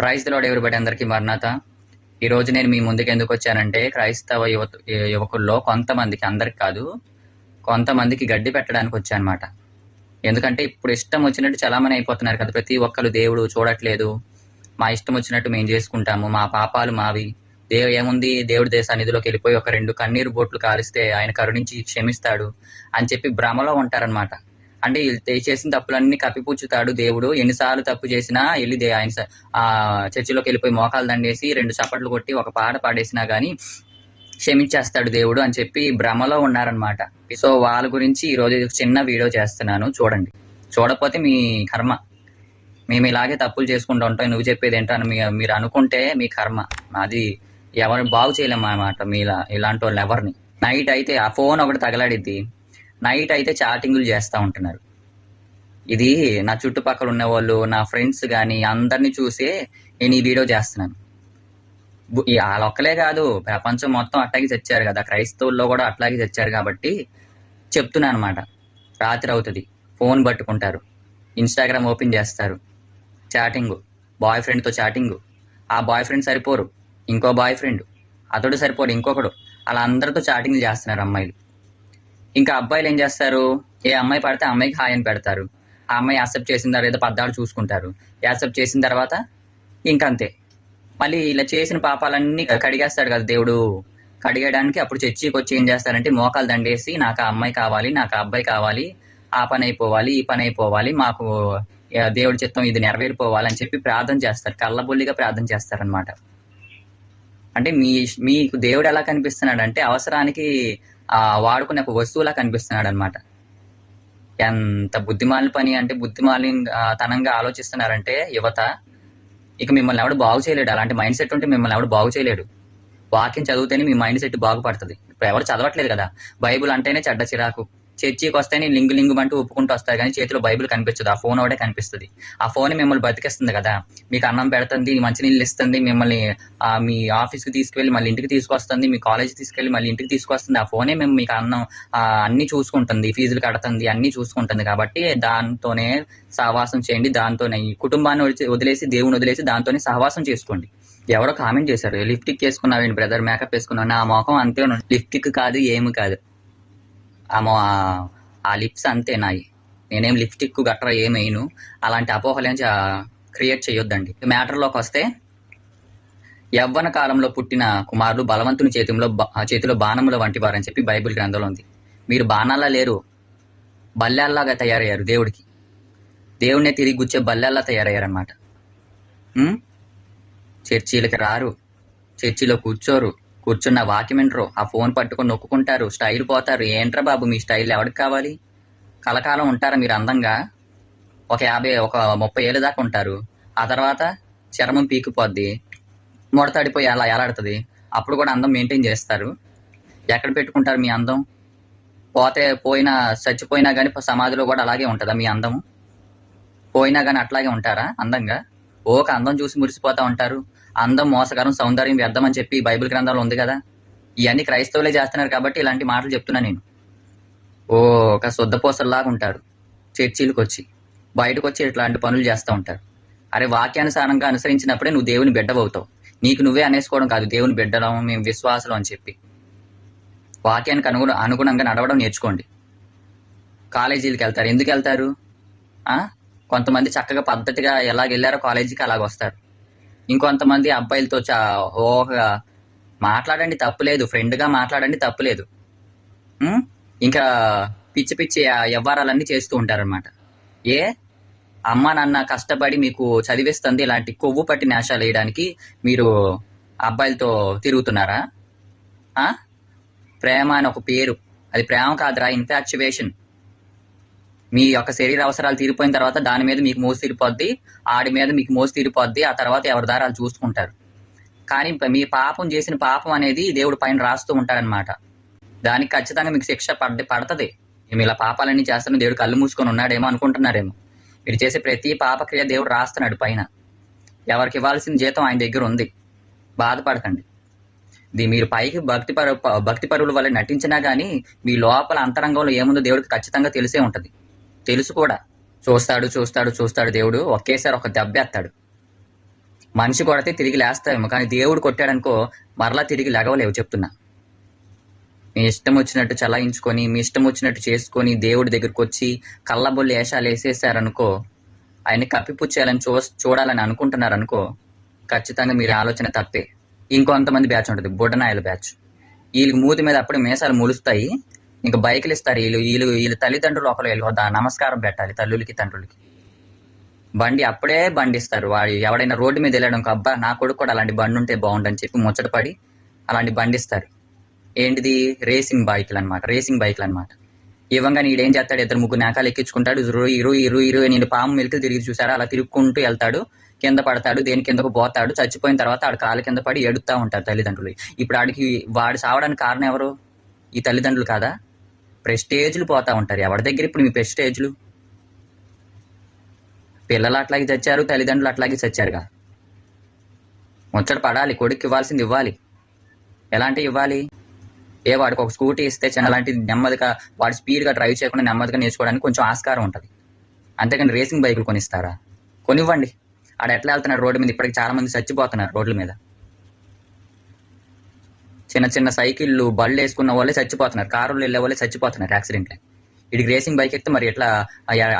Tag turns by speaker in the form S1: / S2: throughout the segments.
S1: Praise load everybody అందరికీ మరణాత. ఈ రోజు నేను మీ ముందుకు ఎందుకు వచ్చానంటే క్రైస్తవ యువత యువకుల్లో కొంతమందికి అందరికి కాదు కొంతమందికి గడ్డి పెట్టడానికి వచ్చానమాట. ఎందుకంటే ఇప్పుడు ఇష్టం వచ్చినట్టు చలామణి అయిపోతున్నారు కదా ప్రతి ఒక్కరు దేవుడు చూడట్లేదు. మా ఇష్టం వచ్చినట్టు మేము చేసుకుంటాము మా పాపాలు మావి. దేవు ఏముంది దేవుడి దేశ నిధిలోకి వెళ్ళిపోయి ఒక రెండు కన్నీరు బోట్లు కాలిస్తే ఆయన కరుణించి క్షమిస్తాడు అని చెప్పి భ్రమలో ఉంటారనమాట అంటే వీళ్ళు చేసిన తప్పులన్నీ కప్పిపుచ్చుతాడు దేవుడు. ఎన్నిసార్లు తప్పు చేసినా వెళ్ళి దే- ఆయన ఆ చర్చిలోకి వెళ్ళిపోయి మోకాలు దండేసి రెండు చప్పట్లు కొట్టి ఒక పాట పాడేసినా గానీ క్షమించేస్తాడు దేవుడు అని చెప్పి భ్రమలో ఉన్నారనమాట సో వాళ్ళ గురించి ఈ రోజు చిన్న వీడియో చేస్తున్నాను. చూడండి. చూడకపోతే మీ కర్మ. మేము ఇలాగే తప్పులు చేసుకుంటూ ఉంటాం. నువ్వు చెప్పేది ఏంటో అని మీరు అనుకుంటే మీ కర్మ. అది ఎవరు బాగు చేయలేము అన్నమాట మీ ఇలా- ఇలాంటి వాళ్ళు ఎవరిని నైట్ అయితే ఆ ఫోన్ ఒకటి తగలాడిద్ది. నైట్ అయితే చాటింగ్లు చేస్తూ ఉంటున్నారు. ఇది నా చుట్టుపక్కల ఉన్న వాళ్ళు నా ఫ్రెండ్స్ కానీ అందరినీ చూసే నేను ఈ వీడియో చేస్తున్నాను. ఈ వాళ్ళొక్కలే కాదు ప్రపంచం మొత్తం అట్లాగే తెచ్చారు కదా. క్రైస్తవుల్లో కూడా అట్లాగే తెచ్చారు కాబట్టి చెప్తున్నాను అనమాట రాత్రి అవుతుంది. ఫోన్ పట్టుకుంటారు. ఇన్స్టాగ్రామ్ ఓపెన్ చేస్తారు. చాటింగ్. బాయ్ ఫ్రెండ్తో చాటింగ్. ఆ బాయ్ ఫ్రెండ్ సరిపోరు. ఇంకో బాయ్ ఫ్రెండ్. అతడు సరిపోరు ఇంకొకడు. అలా అందరితో చాటింగ్ చేస్తున్నారు అమ్మాయిలు. ఇంకా అబ్బాయిలు ఏం చేస్తారు? ఏ అమ్మాయి పడితే అమ్మాయికి హాయ్ అని పెడతారు. ఆ అమ్మాయి యాక్సెప్ట్ చేసిన తర్వాత ఏదో పద్దాడు చూసుకుంటారు. యాక్సెప్ట్ చేసిన తర్వాత ఇంకంతే. మళ్ళీ ఇలా చేసిన పాపాలన్నీ కడిగేస్తాడు కదా దేవుడు. కడిగేయడానికి అప్పుడు చర్చికి వచ్చి ఏం చేస్తారంటే మోకాలు దండేసి నాకు ఆ అమ్మాయి కావాలి నాకు ఆ అబ్బాయి కావాలి ఆ పని అయిపోవాలి ఈ పని అయిపోవాలి మాకు దేవుడి చిత్తం ఇది నెరవేరిపోవాలి అని చెప్పి ప్రార్థన చేస్తారు. కళ్ళబొల్లిగా ప్రార్థన చేస్తారనమాట అంటే మీ మీకు దేవుడు ఎలా కనిపిస్తున్నాడు అంటే అవసరానికి ఆ వాడుకునే ఒక వస్తువులా కనిపిస్తున్నాడు అనమాట ఎంత బుద్ధిమాలిన పని అంటే బుద్ధిమాలి తనంగా ఆలోచిస్తున్నారంటే యువత ఇక మిమ్మల్ని ఎవడు బాగు చేయలేడు. అలాంటి మైండ్ సెట్ ఉంటే మిమ్మల్ని ఎవడు బాగు చేయలేడు. వాక్యం చదివితేనే మీ మైండ్ సెట్ బాగుపడుతుంది. ఇప్పుడు ఎవరు చదవట్లేదు కదా. బైబుల్ అంటేనే చెడ్డ చిరాకు. చర్చికి వస్తేనే లింగు లింగు అంటూ ఒప్పుకుంటూ వస్తారు కానీ చేతిలో బైబిల్ కనిపించదు. ఆ ఫోన్ ఒకటే కనిపిస్తుంది. ఆ ఫోన్ మిమ్మల్ని బతికిస్తుంది కదా. మీకు అన్నం పెడుతుంది మంచినీళ్ళు ఇస్తుంది మిమ్మల్ని మీ ఆఫీస్కి తీసుకెళ్ళి మళ్ళీ ఇంటికి తీసుకొస్తుంది మీ కాలేజ్ తీసుకెళ్ళి మళ్ళీ ఇంటికి తీసుకొస్తుంది. ఆ ఫోనే మేము మీకు అన్నం అన్ని చూసుకుంటుంది. ఫీజులు కడుతుంది అన్ని చూసుకుంటుంది కాబట్టి దాంతోనే సహవాసం చేయండి. దాంతోనే ఈ కుటుంబాన్ని వదిలేసి- వదిలేసి దేవుని వదిలేసి దాంతోనే సహవాసం చేసుకోండి. ఎవరో కామెంట్ చేశారు. లిప్టిక్ వేసుకున్నావేంటి బ్రదర్? మేకప్ వేసుకున్నావు. నా మొఖం అంతే లిప్టిక్ కాదు ఏమి కాదు. ఆమె ఆ- లిప్స్ అంతే నాయి. నేనేం లిప్స్టిక్ గట్రా ఏమేయను అలాంటి అపోహలు క్రియేట్ చేయొద్దండి. మ్యాటర్లోకి వస్తే యవ్వన కాలంలో పుట్టిన కుమారులు బలవంతుని చేతిలో చేతిలో బాణముల వంటి వారని చెప్పి బైబిల్ గ్రంథంలో ఉంది. మీరు బాణాలా లేరు. బల్లెల్లాగా తయారయ్యారు దేవుడికి. దేవుడినే తిరిగి గుచ్చే బల్లెల్లా తయారయ్యారనమాట చర్చీలకి రారు. చర్చిలో కూర్చోరు. కూర్చున్న వాక్యం ఆ ఫోన్ పట్టుకొని నొక్కుంటారు స్టైల్ పోతారు. ఏంట్రా బాబు మీ స్టైల్ ఎవరికి కావాలి? కలకాలం ఉంటారా మీరు అందంగా. ఒక యాభై ఒక ముప్పై ఏళ్ళ దాకా ఉంటారు. ఆ తర్వాత చర్మం పీకిపోద్ది. ముడతడిపోయి అలా ఎలాడుతుంది అప్పుడు కూడా అందం మెయింటైన్ చేస్తారు. ఎక్కడ పెట్టుకుంటారు మీ అందం? పోతే పోయినా చచ్చిపోయినా కానీ సమాధిలో కూడా అలాగే ఉంటుందా మీ అందం? పోయినా కానీ అట్లాగే ఉంటారా అందంగా? ఓక అందం చూసి మురిసిపోతూ ఉంటారు. అందం మోసకరం సౌందర్యం వ్యర్థం అని చెప్పి బైబిల్ గ్రంథాలు ఉంది కదా? ఇవన్నీ క్రైస్తవులే చేస్తున్నారు కాబట్టి ఇలాంటి మాటలు చెప్తున్నా నేను. ఓ ఒక శుద్ధపోసల్లాగా ఉంటారు చర్చీలకు వచ్చి బయటకు వచ్చి ఇట్లాంటి పనులు చేస్తూ ఉంటారు అరే వాక్యానుసారంగా అనుసరించినప్పుడే నువ్వు దేవుని బిడ్డవవుతావు. నీకు నువ్వే అనేసుకోవడం కాదు దేవుని బిడ్డలం మేము విశ్వాసం అని చెప్పి. వాక్యానికి అనుగుణ అనుగుణంగా నడవడం నేర్చుకోండి. కాలేజీలకు వెళ్తారు. ఎందుకు వెళ్తారు? కొంతమంది చక్కగా పద్ధతిగా ఎలాగెళ్ళారో కాలేజీకి అలాగ వస్తారు ఇంకొంతమంది అబ్బాయిలతో చా ఓహగా మాట్లాడండి తప్పులేదు ఫ్రెండ్గా మాట్లాడండి తప్పులేదు ఇంకా పిచ్చి పిచ్చి వ్యవహారాలన్నీ చేస్తూ ఉంటారనమాట ఏ? అమ్మ నాన్న కష్టపడి మీకు చదివిస్తుంది ఇలాంటి కొవ్వు పట్టి నేషాలు వేయడానికి మీరు అబ్బాయిలతో తిరుగుతున్నారా? ప్రేమ అని ఒక పేరు. అది ప్రేమ కాదురా ఇన్ఫాక్చువేషన్ మీ యొక్క శరీర అవసరాలు తీరిపోయిన తర్వాత దాని మీద మీకు మోసి తీరిపోద్ది ఆడి మీద మీకు మోసి తీరిపోద్ది ఆ తర్వాత ఎవరి దారాలు చూసుకుంటారు. కానీ మీ పాపం చేసిన పాపం అనేది దేవుడు పైన రాస్తూ ఉంటాడనమాట దానికి ఖచ్చితంగా మీకు శిక్ష పడ్డ పడుతుంది. మేము ఇలా పాపాలన్నీ చేస్తాను దేవుడు కళ్ళు మూసుకొని ఉన్నాడేమో అనుకుంటున్నారేమో. మీరు చేసే ప్రతి పాపక్రియ దేవుడు రాస్తున్నాడు పైన. ఎవరికి ఇవ్వాల్సిన జీతం ఆయన దగ్గర ఉంది. బాధపడకండి. ఇది మీరు పైకి భక్తి పరు భక్తి పరువుల వల్ల నటించినా కానీ మీ లోపల అంతరంగంలో ఏముందో దేవుడికి ఖచ్చితంగా తెలిసే ఉంటుంది. తెలుసు కూడా. చూస్తాడు చూస్తాడు చూస్తాడు దేవుడు. ఒకేసారి ఒక దెబ్బేస్తాడు మనిషి కొడితే తిరిగి లేస్తావేమో కానీ దేవుడు కొట్టాడనుకో మరలా తిరిగి లెగవలేవు చెప్తున్నా. మీ ఇష్టం వచ్చినట్టు చలాయించుకొని మీ ఇష్టం వచ్చినట్టు చేసుకొని దేవుడి దగ్గరికి వచ్చి కళ్ళబొల్లి వేషాలు వేసేసారనుకో ఆయన్ని కప్పిపుచ్చేయాలని చూ చూడాలని అనుకుంటున్నారనుకో ఖచ్చితంగా మీరు ఆలోచన తప్పే. ఇంకొంతమంది బ్యాచ్ ఉంటుంది బుడ్డనాయల బ్యాచ్. వీళ్ళకి మూతి మీద అప్పుడే మీసాలు ములుస్తాయి ఇంకా బైకులు ఇస్తారు. వీళ్ళు వీళ్ళు వీళ్ళు తల్లిదండ్రులు ఒకరు వీళ్ళు నమస్కారం పెట్టాలి తల్లులకి తండ్రులకి. బండి అప్పుడే బండి ఇస్తారు వాడు ఎవడైనా రోడ్డు మీద వెళ్ళడం అబ్బా నా కొడుకు కూడా అలాంటి బండి ఉంటే బాగుండని చెప్పి ముచ్చటపడి అలాంటి బండి ఇస్తారు. ఏంటిది? రేసింగ్ బైకులు అనమాట రేసింగ్ బైక్లు అనమాట ఇవ్వంగా నీడు ఏం చేస్తాడు? ఇద్దరు ముగ్గురు నాకాలు ఎక్కించుకుంటాడు. ఇరు ఇరు ఇరు ఇరు నేను పాము మెలికలు తిరిగి చూసారా అలా తిరుగుకుంటూ వెళ్తాడు. కింద పడతాడు దేని కిందకు పోతాడు. చచ్చిపోయిన తర్వాత ఆడు కాలు కింద పడి ఏడుస్తూ ఉంటారు తల్లిదండ్రులు. ఇప్పుడు ఆడికి వాడు సావడానికి కారణం ఎవరు? ఈ తల్లిదండ్రులు కాదా? ప్రెస్టేజ్లు పోతా ఉంటారు. ఎవరి దగ్గర ఇప్పుడు మీ ప్రెస్టేజ్లు? పిల్లలు అట్లాగే చచ్చారు తల్లిదండ్రులు అట్లాగే చచ్చారుగా. ముచ్చట పడాలి కొడుకు ఇవ్వాల్సింది ఇవ్వాలి. ఎలాంటి ఇవ్వాలి? ఏ వాడికి ఒక స్కూటీ ఇస్తే చిన్న అలాంటి నెమ్మదిగా వాడు స్పీడ్గా డ్రైవ్ చేయకుండా నెమ్మదిగా నేర్చుకోవడానికి కొంచెం ఆస్కారం ఉంటుంది. అంతేకాని రేసింగ్ బైకులు కొనిస్తారా? కొనివ్వండి. ఆడ ఎట్లా వెళ్తున్నారు రోడ్డు మీద? ఇప్పటికి చాలా మంది చచ్చిపోతున్నారు రోడ్ల మీద. చిన్న చిన్న సైకిళ్ళు బళ్ళు వేసుకున్న వాళ్ళే చచ్చిపోతున్నారు. కారులు వెళ్ళే వాళ్ళే చచ్చిపోతున్నారు యాక్సిడెంట్లు. ఇడికి రేసింగ్ బైక్ ఎక్కితే మరి ఎట్లా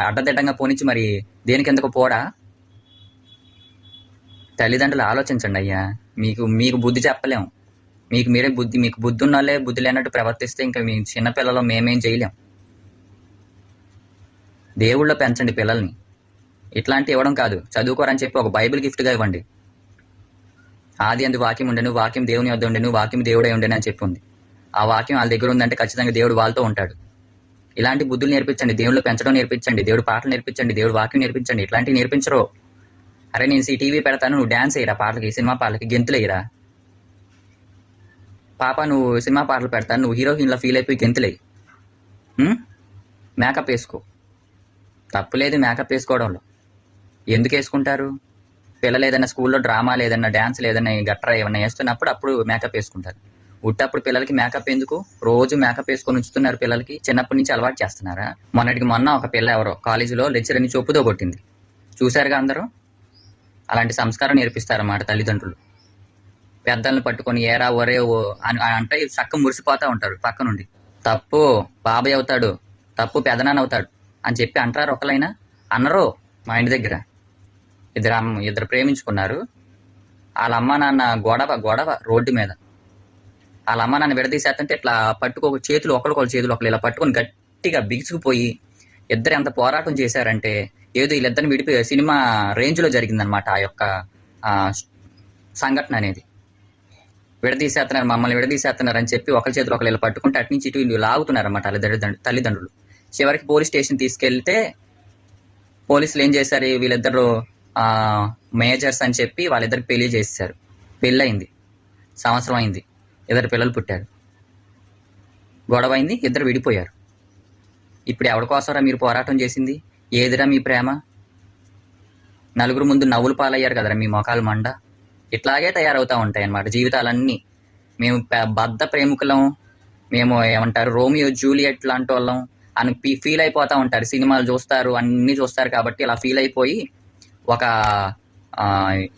S1: అడ్డదిడ్డంగా పోనిచ్చి మరి దేనికి ఎందుకు పోడా తల్లిదండ్రులు ఆలోచించండి అయ్యా. మీకు మీకు బుద్ధి చెప్పలేం. మీకు మీరే బుద్ధి మీకు బుద్ధి ఉన్నోళ్ళే బుద్ధి లేనట్టు ప్రవర్తిస్తే ఇంకా మీ చిన్నపిల్లలు మేమేం చేయలేం. దేవుళ్ళు పెంచండి పిల్లల్ని. ఇట్లాంటి ఇవ్వడం కాదు. చదువుకోరని చెప్పి ఒక బైబిల్ గిఫ్ట్గా ఇవ్వండి. ఆది అందు వాక్యం ఉండను వాక్యం దేవుని వద్ద ఉండను వాక్యం దేవుడే ఉండను అని చెప్పింది ఆ వాక్యం వాళ్ళ దగ్గర ఉందంటే ఖచ్చితంగా దేవుడు వాళ్ళతో ఉంటాడు. ఇలాంటి బుద్ధులు నేర్పించండి దేవుళ్ళు పెంచడం నేర్పించండి దేవుడు పాటలు నేర్పించండి దేవుడు వాక్యం నేర్పించండి ఇట్లాంటివి నేర్పించరు. అరే నేను ఈ టీవీ పెడతాను నువ్వు డ్యాన్స్ వేయరా పాటలకి సినిమా పాటలకి గెంతులేయరా పాప నువ్వు సినిమా పాటలు పెడతాను నువ్వు హీరో హీరోయిన్లా ఫీల్ అయిపోయి గెంతులేయి మేకప్ వేసుకో. తప్పులేదు మేకప్ వేసుకోవడంలో. ఎందుకు వేసుకుంటారు? పిల్లలు ఏదైనా స్కూల్లో డ్రామా లేదన్నా డ్యాన్స్ లేదన్నా గట్రా ఏమన్నా వేస్తున్నప్పుడు అప్పుడు మేకప్ వేసుకుంటారు. ఉట్టప్పుడు పిల్లలకి మేకప్ ఎందుకు? రోజు మేకప్ వేసుకొని ఉంచుతున్నారు పిల్లలకి. చిన్నప్పటి నుంచి అలవాటు చేస్తున్నారా? మొన్నటికి మొన్న ఒక పిల్ల ఎవరో కాలేజీలో లెక్చరర్ని చూపుతో కొట్టింది. చూశారుగా అందరూ? అలాంటి సంస్కారం నేర్పిస్తారన్నమాట తల్లిదండ్రులు. పెద్దల్ని పట్టుకొని ఏరా ఒరే ఓ అని అంటే చక్క మురిసిపోతూ ఉంటారు పక్క నుండి. తప్పు బాబాయ్ అవుతాడు తప్పు పెదనాన్న అవుతాడు అని చెప్పి అంటారు ఒకలైనా అన్నరు మా ఇంటి దగ్గర. ఇద్దరు అమ్మ ఇద్దరు ప్రేమించుకున్నారు. వాళ్ళ అమ్మ నాన్న గొడవ గొడవ రోడ్డు మీద. వాళ్ళ అమ్మ నాన్న విడదీసేస్తుంటే ఇట్లా పట్టుకో చేతులు ఒకరికొకరు చేతులు ఒకరు ఇలా పట్టుకొని గట్టిగా బిగుసుకుపోయి ఇద్దరు ఎంత పోరాటం చేశారంటే ఏదో వీళ్ళిద్దరిని విడిపోయే సినిమా రేంజ్లో జరిగిందనమాట ఆ యొక్క సంఘటన అనేది. విడదీసేస్తున్నారు మమ్మల్ని విడదీసేస్తున్నారు అని చెప్పి ఒకరి చేతులు ఒకరు ఇలా పట్టుకుంటే అటు నుంచి ఇటు వీళ్ళు లాగుతున్నారు అనమాట తల్లిదండ్రులు తల్లిదండ్రులు. చివరికి పోలీస్ స్టేషన్ తీసుకెళ్తే పోలీసులు ఏం చేశారు? వీళ్ళిద్దరు మేజర్స్ అని చెప్పి వాళ్ళిద్దరు పెళ్ళి చేశారు. పెళ్ళయింది. సంవత్సరం అయింది. ఇద్దరు పిల్లలు పుట్టారు. గొడవ అయింది ఇద్దరు విడిపోయారు. ఇప్పుడు ఎవరికోసరా మీరు పోరాటం చేసింది? ఏదిరా మీ ప్రేమ? నలుగురు ముందు నవ్వులు పాలయ్యారు కదరా మీ మొఖాలు మండ? ఇట్లాగే తయారవుతూ ఉంటాయి అన్నమాట జీవితాలన్నీ. మేము బద్ద బద్ధ ప్రేమికులం. మేము ఏమంటారు రోమియో జూలియట్ లాంటి వాళ్ళం అని ఫీల్ అయిపోతూ ఉంటారు. సినిమాలు చూస్తారు అన్నీ చూస్తారు కాబట్టి ఇలా ఫీల్ అయిపోయి ఒక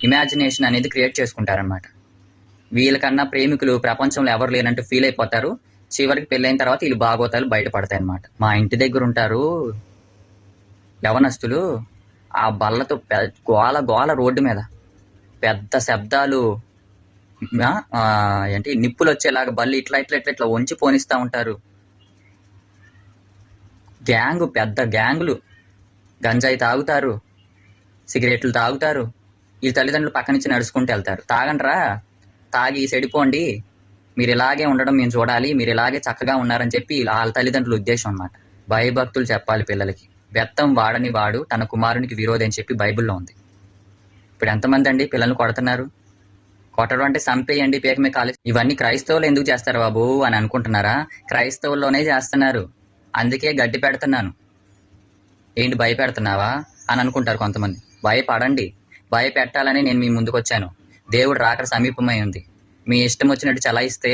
S1: ఇమాజినేషన్ అనేది క్రియేట్ చేసుకుంటారనమాట వీళ్ళకన్నా ప్రేమికులు ప్రపంచంలో ఎవరు లేనంటూ ఫీల్ అయిపోతారు. చివరికి పెళ్ళైన తర్వాత వీళ్ళు బాగోతాలు బయటపడతాయి అనమాట మా ఇంటి దగ్గర ఉంటారు యవనస్తులు. ఆ బల్లతో పె- గోల గోల రోడ్డు మీద పెద్ద శబ్దాలు ఏంటి నిప్పులు వచ్చేలాగా బల్లి ఇట్లా ఇట్లా ఇట్లా ఇట్లా వంచి పోనిస్తూ ఉంటారు. గ్యాంగ్ పెద్ద గ్యాంగులు గంజాయి తాగుతారు. సిగరెట్లు తాగుతారు. ఈ తల్లిదండ్రులు పక్క నుంచి నడుచుకుంటూ వెళ్తారు. తాగండ్రా. తాగి సెడిపోండి. మీరు ఇలాగే ఉండడం మేము చూడాలి. మీరు ఇలాగే చక్కగా ఉన్నారని చెప్పి వాళ్ళ తల్లిదండ్రుల ఉద్దేశం అన్నమాట. భయభక్తులు చెప్పాలి పిల్లలకి. బెత్తం వాడని వాడు తన కుమారునికి విరోధి అని చెప్పి బైబిల్లో ఉంది. ఇప్పుడు ఎంతమంది అండి పిల్లల్ని కొడుతున్నారు? కొట్టడం అంటే చంపేయండి పేక మీద కాలేజ్ ఇవన్నీ క్రైస్తవులు ఎందుకు చేస్తారు బాబు అని అనుకుంటున్నారా? క్రైస్తవుల్లోనే చేస్తున్నారు. అందుకే గడ్డి పెడుతున్నాను. ఏంటి భయపెడుతున్నావా అని అనుకుంటారు కొంతమంది. భయపడండి. భయపెట్టాలని నేను మీ ముందుకు వచ్చాను దేవుడు రాక సమీపమై ఉంది. మీ ఇష్టం వచ్చినట్టు చలాయిస్తే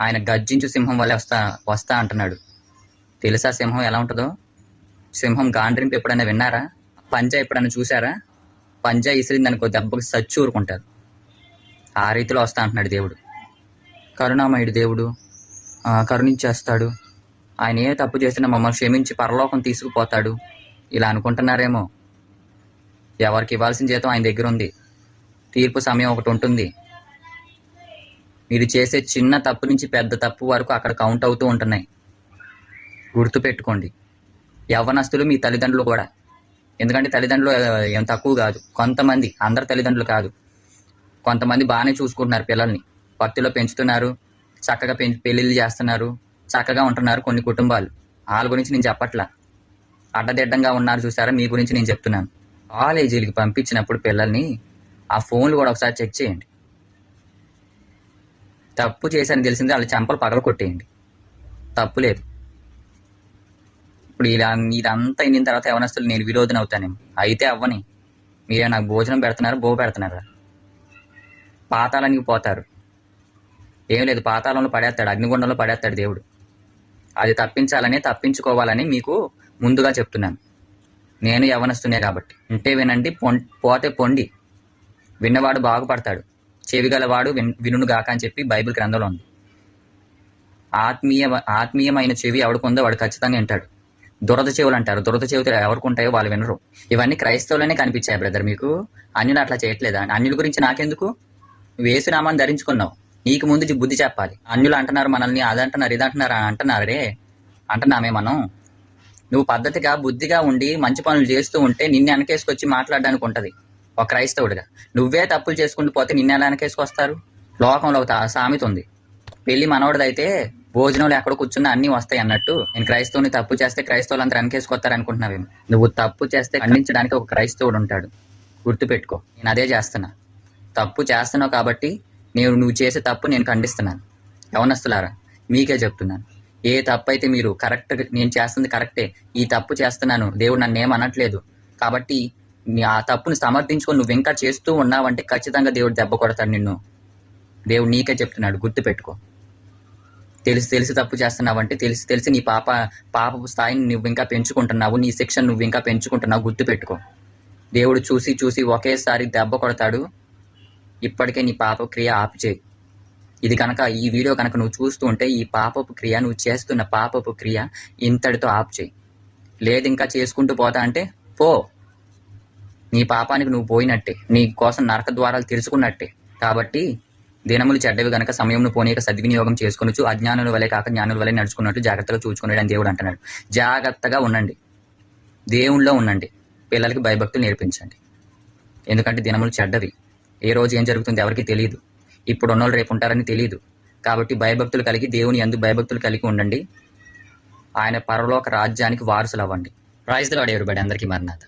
S1: ఆయన గర్జించు సింహం వల్ల వస్తా వస్తా అంటున్నాడు. తెలుసా సింహం ఎలా ఉంటుందో? సింహం గాండ్రింపు ఎప్పుడైనా విన్నారా? పంజా ఎప్పుడైనా చూసారా పంజా ఇసిరింది అనుకో దెబ్బకి సచ్చి ఊరుకుంటారు. ఆ రీతిలో వస్తా అంటున్నాడు దేవుడు. కరుణామయుడు దేవుడు కరుణించేస్తాడు. ఆయన ఏ తప్పు చేసినా మమ్మల్ని క్షమించి పరలోకం తీసుకుపోతాడు. ఇలా అనుకుంటున్నారేమో? ఎవరికి ఇవ్వాల్సిన జీతం ఆయన దగ్గర ఉంది తీర్పు సమయం ఒకటి ఉంటుంది. మీరు చేసే చిన్న తప్పు నుంచి పెద్ద తప్పు వరకు అక్కడ కౌంట్ అవుతూ ఉంటున్నాయి. గుర్తుపెట్టుకోండి యవ్వనస్తులు మీ తల్లిదండ్రులు కూడా. ఎందుకంటే తల్లిదండ్రులు ఏం తక్కువ కాదు. కొంతమంది అందరు తల్లిదండ్రులు కాదు. కొంతమంది బాగానే చూసుకుంటున్నారు పిల్లల్ని. భక్తిలో పెంచుతున్నారు చక్కగా పెంచి పెళ్ళిళ్ళు చేస్తున్నారు చక్కగా ఉంటున్నారు కొన్ని కుటుంబాలు. వాళ్ళ గురించి నేను చెప్పట్లా. అడ్డదిడ్డంగా ఉన్నారు చూసారా? మీ గురించి నేను చెప్తున్నాను. కాలేజీలకి పంపించినప్పుడు పిల్లల్ని ఆ ఫోన్లు కూడా ఒకసారి చెక్ చేయండి. తప్పు చేశారని తెలిసింది వాళ్ళ చెంపలు పగల కొట్టేయండి. తప్పు లేదు. ఇప్పుడు ఇలా ఇదంతా అయిన తర్వాత ఎవరినస్తులు నేను విరోధన అవుతానేమో. అయితే అవ్వని. మీరే నాకు భోజనం పెడుతున్నారు బో పెడుతున్నారా పాతాళానికి పోతారు. ఏం లేదు పాతాళంలో పడేస్తాడు అగ్నిగుండంలో పడేస్తాడు దేవుడు. అది తప్పించాలని తప్పించుకోవాలని మీకు ముందుగా చెప్తున్నాను. నేను యవనస్తునే కాబట్టి. ఉంటే వినండి పొం పోతే పొండి. విన్నవాడు బాగుపడతాడు. చెవిగలవాడు విన్ వినుగాక అని చెప్పి బైబిల్ గ్రంథంలో ఉంది. ఆత్మీయ ఆత్మీయమైన చెవి ఎవడికుందో వాడు ఖచ్చితంగా వింటాడు. దురద చెవులు అంటారు. దురద చెవులు ఎవరికి ఉంటాయో వాళ్ళు వినరు. ఇవన్నీ క్రైస్తవులనే కనిపించాయి బ్రదర్ మీకు. అన్యులు అట్లా చేయట్లేదా? అన్యుల గురించి నాకెందుకు? వేసునామాన్ని ధరించుకున్నావు. నీకు ముందు బుద్ధి చెప్పాలి. అన్యులు అంటున్నారు మనల్ని అదంటున్నారు ఇది అంటున్నారు అంటున్నారే. అంటున్నామే మనం. నువ్వు పద్ధతిగా బుద్ధిగా ఉండి మంచి పనులు చేస్తూ ఉంటే నిన్ను వెనకేసుకొచ్చి మాట్లాడడానికి ఉంటుంది. ఒక క్రైస్తవుడిగా. నువ్వే తప్పులు చేసుకుంటూ పోతే నిన్ను ఎలా వెనకేసుకొస్తారు? లోకంలో ఒక సామెత ఉంది. పెళ్ళి మనవడదైతే భోజనంలో ఎక్కడ కూర్చున్నా అన్ని వస్తాయి అన్నట్టు. నేను క్రైస్తవుని తప్పు చేస్తే క్రైస్తవులు అంతా వెనకేసుకొస్తారు అనుకుంటున్నావేమో. నువ్వు తప్పు చేస్తే ఖండించడానికి ఒక క్రైస్తవుడు ఉంటాడు. గుర్తుపెట్టుకో నేను అదే చేస్తున్నా. తప్పు చేస్తున్నావు కాబట్టి నేను నువ్వు చేసే తప్పు నేను ఖండిస్తున్నాను. యవనస్తులారా మీకే చెప్తున్నాను. ఏ తప్పు అయితే మీరు కరెక్ట్ నేను చేస్తుంది కరెక్టే. ఈ తప్పు చేస్తున్నాను. దేవుడు నన్ను ఏమనట్లేదు కాబట్టి నీ ఆ తప్పును సమర్థించుకొని నువ్వు ఇంకా చేస్తూ ఉన్నావంటే ఖచ్చితంగా దేవుడు దెబ్బ కొడతాడు నిన్ను. దేవుడు నీకే చెప్తున్నాడు. గుర్తుపెట్టుకో. తెలిసి తెలిసి తప్పు చేస్తున్నావంటే తెలిసి తెలిసి నీ పాప పాపపు స్థాయిని నువ్వు ఇంకా పెంచుకుంటున్నావు. నీ శిక్ష నువ్వు ఇంకా పెంచుకుంటున్నావు. గుర్తుపెట్టుకో. దేవుడు చూసి చూసి ఒకేసారి దెబ్బ కొడతాడు. ఇప్పటికే నీ పాప క్రియ ఆపిచేయి. ఇది కనుక ఈ వీడియో కనుక నువ్వు చూస్తూ ఉంటే ఈ పాపపు క్రియ నువ్వు చేస్తున్న పాపపు క్రియ ఇంతటితో ఆపు చేయి లేదు ఇంకా చేసుకుంటూ పోతా అంటే పో. నీ పాపానికి నువ్వు పోయినట్టే. నీ కోసం నరక ద్వారాలు తెరుచుకున్నట్టే. కాబట్టి దినములు చెడ్డవి గనక సమయంను పోనీక సద్వినియోగం చేసుకునొచ్చు అజ్ఞానుల వలె కాక జ్ఞానుల వలె నడుచుకున్నట్టు జాగ్రత్తగా చూసుకున్నాడు అని దేవుడు అంటున్నాడు. జాగ్రత్తగా ఉండండి. దేవుణ్ణిలో ఉండండి. పిల్లలకి భయభక్తులు నేర్పించండి. ఎందుకంటే దినములు చెడ్డవి. ఏ రోజు ఏం జరుగుతుంది ఎవరికి తెలియదు. ఇప్పుడు ఉన్నోళ్ళు రేపు ఉంటారని తెలియదు కాబట్టి భయభక్తులు కలిగి దేవుని అందు భయభక్తులు కలిగి ఉండండి. ఆయన పరలోక రాజ్యానికి వారసులు అవ్వండి ప్రైజ్ లాడ్ ఎవరిబడి అందరికీ మరణాత